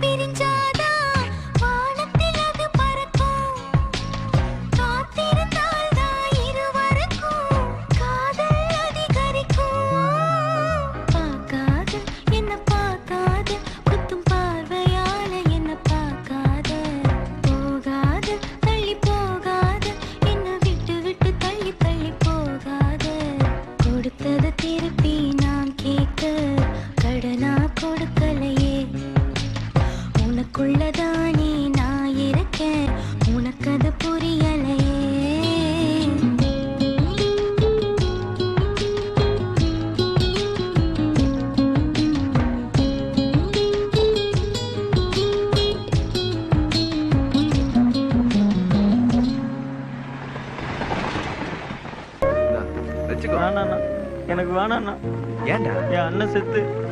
birinci தானே நான் இருக்கேன். உனக்கு அது புரியலையே வச்சுக்கோ. வேணாண்ணா. எனக்கு வேணாண்ணா. ஏன்டா? என் அண்ணன் செத்து.